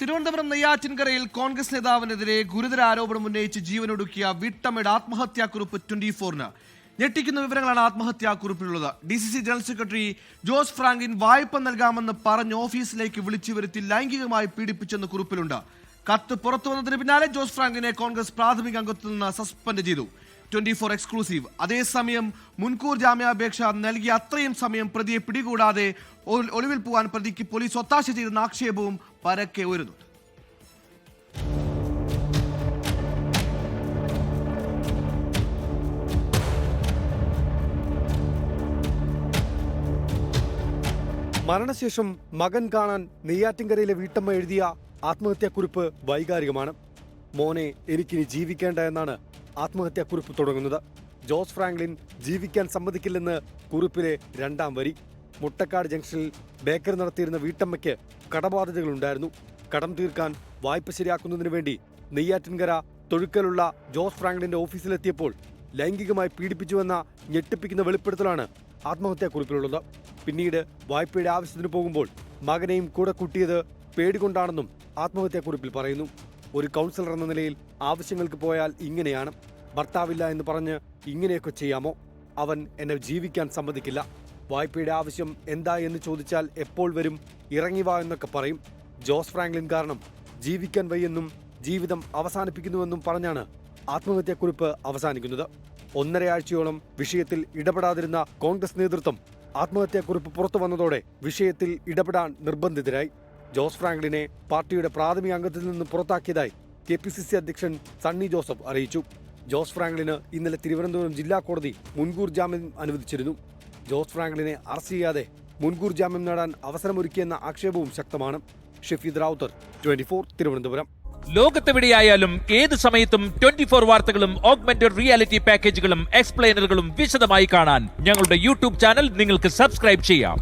തിരുവനന്തപുരം നെയ്യാറ്റിൻകരയിൽ കോൺഗ്രസ് നേതാവിനെതിരെ ഗുരുതര ആരോപണം ഉന്നയിച്ച് ജീവനൊടുക്കിയ വിട്ടമ്മയുടെ ആത്മഹത്യാക്കുറിപ്പ് ട്വന്റി ഫോറിന്. ഞെട്ടിക്കുന്ന വിവരങ്ങളാണ് ആത്മഹത്യാക്കുറിപ്പിലുള്ളത്. D C C general secretary Jose ഫ്രാങ്കിൻ വായ്പ നൽകാമെന്ന് പറഞ്ഞ് ഓഫീസിലേക്ക് വിളിച്ചു വരുത്തി ലൈംഗികമായി പീഡിപ്പിച്ചെന്ന് കുറിപ്പിലുണ്ട്. കത്ത് പുറത്തു വന്നതിന് പിന്നാലെ ജോസ് ഫ്രാങ്കിനെ കോൺഗ്രസ് പ്രാഥമിക അംഗത്വത്തിൽ നിന്ന് സസ്പെൻഡ് ചെയ്തു. Twenty four exclusive. അതേസമയം മുൻകൂർ ജാമ്യാപേക്ഷ നൽകിയ അത്രയും സമയം പ്രതിയെ പിടികൂടാതെ ഒളിവിൽ പോകാൻ പ്രതിക്ക് പോലീസ് ഒത്താശ ചെയ്തെന്ന ആക്ഷേപവും പരക്കെ ഉയരുന്നുണ്ട്. മരണശേഷം മകൻ കാണാൻ നെയ്യാറ്റിൻകരയിലെ വീട്ടമ്മ എഴുതിയ ആത്മഹത്യാക്കുറിപ്പ് വൈകാരികമാണ്. മോനെ എനിക്കിനി ജീവിക്കേണ്ട എന്നാണ് ആത്മഹത്യാക്കുറിപ്പ് തുടങ്ങുന്നത്. ജോസ് ഫ്രാങ്ക്ലിൻ ജീവിക്കാൻ സമ്മതിക്കില്ലെന്ന് കുറിപ്പിലെ രണ്ടാം വരി. മുട്ടക്കാട് ജംഗ്ഷനിൽ ബേക്കറി നടത്തിയിരുന്ന വീട്ടമ്മയ്ക്ക് കടബാധ്യതകളുണ്ടായിരുന്നു. കടം തീർക്കാൻ വായ്പ ശരിയാക്കുന്നതിന് വേണ്ടി നെയ്യാറ്റിൻകര തൊഴുക്കലുള്ള ജോസ് ഫ്രാങ്ക്ലിന്റെ ഓഫീസിലെത്തിയപ്പോൾ ലൈംഗികമായി പീഡിപ്പിച്ചുവെന്ന ഞെട്ടിപ്പിക്കുന്ന വെളിപ്പെടുത്തലാണ് ആത്മഹത്യാക്കുറിപ്പിലുള്ളത്. പിന്നീട് വായ്പയുടെ ആവശ്യത്തിന് പോകുമ്പോൾ മകനെയും കൂടെ കൂട്ടിയത് പേടികൊണ്ടാണെന്നും ആത്മഹത്യാക്കുറിപ്പിൽ പറയുന്നു. ഒരു കൗൺസിലർ എന്ന നിലയിൽ ആവശ്യങ്ങൾക്ക് പോയാൽ ഇങ്ങനെയാണ്. ഭർത്താവില്ല എന്ന് പറഞ്ഞ് ഇങ്ങനെയൊക്കെ ചെയ്യാമോ? അവൻ എന്നെ ജീവിക്കാൻ സമ്മതിക്കില്ല. വായ്പയുടെ ആവശ്യം എന്താ എന്ന് ചോദിച്ചാൽ എപ്പോൾ വരും? ഇറങ്ങി വാ എന്നൊക്കെ പറയും. ജോസ് ഫ്രാങ്ക്ലിൻ കാരണം ജീവിക്കാൻ വയ്യെന്നും ജീവിതം അവസാനിപ്പിക്കുന്നുവെന്നും പറഞ്ഞാണ് ആത്മഹത്യാക്കുറിപ്പ് അവസാനിക്കുന്നത്. ഒന്നരയാഴ്ചയോളം വിഷയത്തിൽ ഇടപെടാതിരുന്ന കോൺഗ്രസ് നേതൃത്വം ആത്മഹത്യാക്കുറിപ്പ് പുറത്തു വന്നതോടെ വിഷയത്തിൽ ഇടപെടാൻ നിർബന്ധിതരായി. ജോസ് ഫ്രാങ്ക്ലിനെ പാർട്ടിയുടെ പ്രാഥമിക അംഗത്തിൽ നിന്ന് പുറത്താക്കിയതായി കെ പി സി സി അധ്യക്ഷൻ സണ്ണി ജോസഫ് അറിയിച്ചു. ജോസ് ഫ്രാങ്ക്ലിന് ഇന്നലെ തിരുവനന്തപുരം ജില്ലാ കോടതി മുൻകൂർ ജാമ്യം അനുവദിച്ചിരുന്നു. ജോസ് ഫ്രാങ്ക്ലിനെ അറസ്റ്റ് ചെയ്യാതെ മുൻകൂർ ജാമ്യം നേടാൻ അവസരമൊരുക്കിയെന്ന ആക്ഷേപവും ശക്തമാണ്. Shefeed Rawther twenty four Thiruvananthapuram. ലോകത്തെവിടെയായാലും ഏത് സമയത്തും ട്വന്റി ഫോർ വാർത്തകളും ഓഗ്മെന്റഡ് റിയാലിറ്റി പാക്കേജുകളും എക്സ്പ്ലെയിനറുകളും വിശദമായി കാണാൻ ഞങ്ങളുടെ യൂട്യൂബ് ചാനൽ നിങ്ങൾക്ക് സബ്സ്ക്രൈബ് ചെയ്യാം.